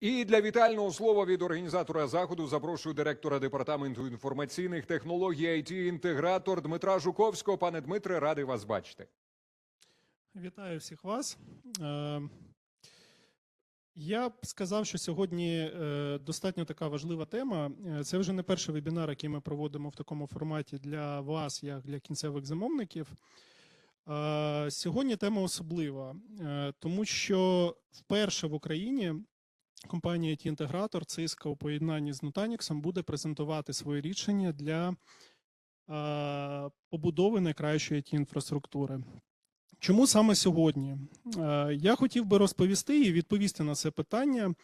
І для вітального слова від організатора заходу запрошую директора департаменту інформаційних технологій it інтегратор Дмитра Жуковського. Пане Дмитре, радий вас бачити. Вітаю всіх вас. Е, Я б сказав, що сьогодні е, достатньо така важлива тема. Е, Це вже не перший вебінар, який ми проводимо в такому форматі для вас, як для кінцевих замовників. Сьогодні тема особлива, тому що вперше в Україні компанія it інтегратор Cisco у поєднанні з Nutanix буде презентувати свої рішення для побудови найкращої it інфраструктури. Чому саме сьогодні? Я хотів би розповісти і відповісти на це питання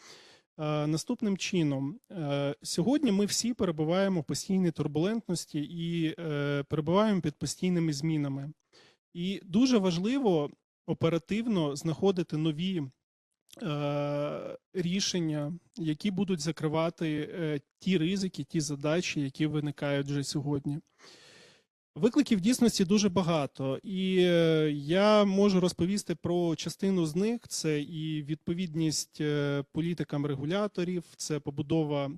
наступним чином. Сьогодні ми всі перебуваємо в постійній турбулентності і е, перебуваємо під постійними змінами. І дуже важливо оперативно знаходити нові рішення, які будуть закривати е, ті ризики, ті задачі, які виникають вже сьогодні. Викликів дійсності дуже багато, і е, я можу розповісти про частину з них: це і відповідність е, політикам регуляторів, це побудова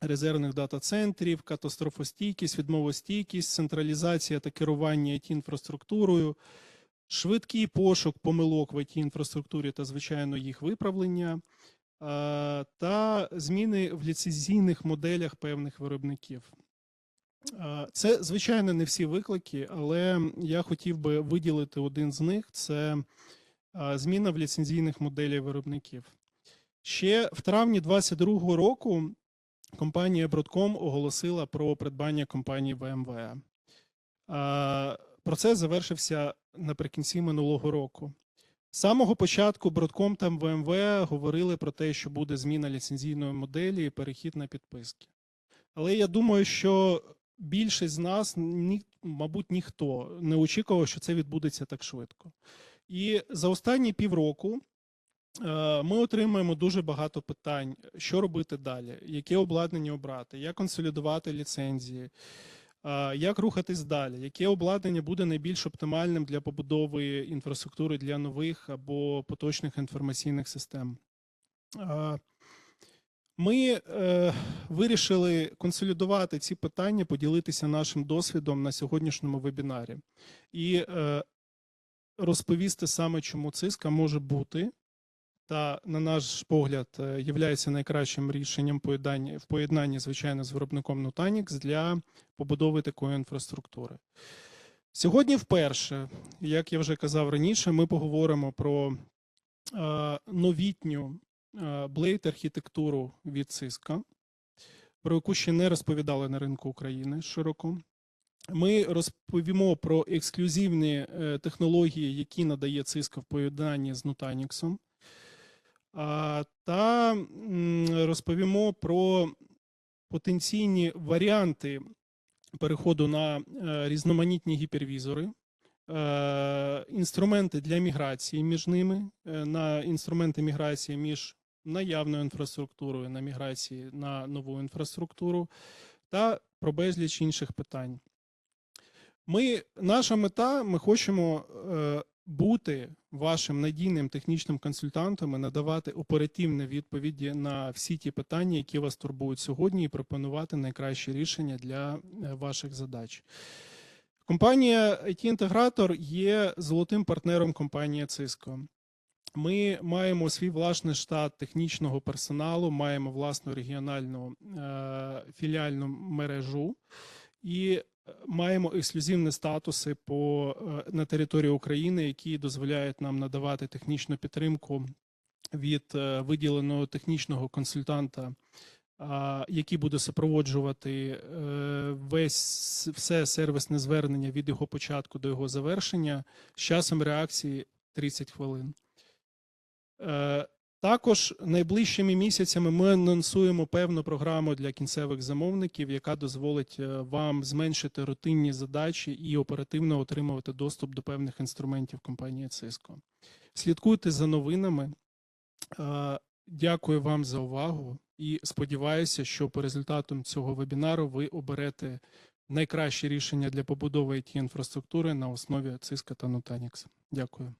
резервних дата-центрів, катастрофостійкість, відмовостійкість, централізація та керування it інфраструктурою, швидкий пошук помилок в it інфраструктурі та, звичайно, їх виправлення, та зміни в ліцензійних моделях певних виробників. Е, Це, звичайно, не всі виклики, але я хотів би виділити один з них: це е, зміна в ліцензійних моделях виробників. Ще в травні 2022 року компанія Broadcom оголосила про придбання компанії. Е, Процес завершився наприкінці минулого року. З самого початку Broadcom та VMware говорили про те, що буде зміна ліцензійної моделі і перехід на підписки. Але я думаю, що більшість з нас, ні, мабуть, ніхто не очікував, що це відбудеться так швидко. І за останні півроку е, ми отримуємо дуже багато питань, що робити далі, яке обладнання обрати, як консолідувати ліцензії, як рухатись далі, яке обладнання буде найбільш оптимальним для побудови інфраструктури для нових або поточних інформаційних систем. Ми е, вирішили консолідувати ці питання, поділитися нашим досвідом на сьогоднішньому вебінарі. І е, розповісти саме, чому циска може бути та, на наш погляд, е, являється найкращим рішенням поєднання, в поєднанні, звичайно, з виробником Nutanix для побудови такої інфраструктури. Сьогодні, вперше, як я вже казав раніше, ми поговоримо про е, новітню Blade архітектуру від Cisco, про яку ще не розповідали на ринку України широко. Ми розповімо про ексклюзивні е, технології, які надає Cisco в поєднанні з Nutanix. Та розповімо про потенційні варіанти переходу на е, різноманітні гіпервізори, е, інструменти для міграції між ними, е, на інструменти міграції між наявною інфраструктурою, на міграції на нову інфраструктуру та про безліч інших питань. Ми, наша мета, ми хочемо бути вашим надійним технічним консультантом і надавати оперативні відповіді на всі ті питання, які вас турбують сьогодні, і пропонувати найкращі рішення для е, ваших задач. Компанія IT-інтегратор є золотим партнером компанії Cisco. Ми маємо свій власний штат технічного персоналу, маємо власну регіональну е, філіальну мережу і маємо ексклюзивні статуси по, е, на території України, які дозволяють нам надавати технічну підтримку від е, виділеного технічного консультанта, який буде супроводжувати е, весь все сервісне звернення від його початку до його завершення з часом реакції 30 хвилин. Також найближчими місяцями ми анонсуємо певну програму для кінцевих замовників, яка дозволить е, вам зменшити рутинні задачі і оперативно отримувати доступ до певних інструментів компанії Cisco. Слідкуйте за новинами. Е, Дякую вам за увагу і сподіваюся, що по результатам цього вебінару ви оберете найкраще рішення для побудови it інфраструктури на основі Cisco та Nutanix. Дякую.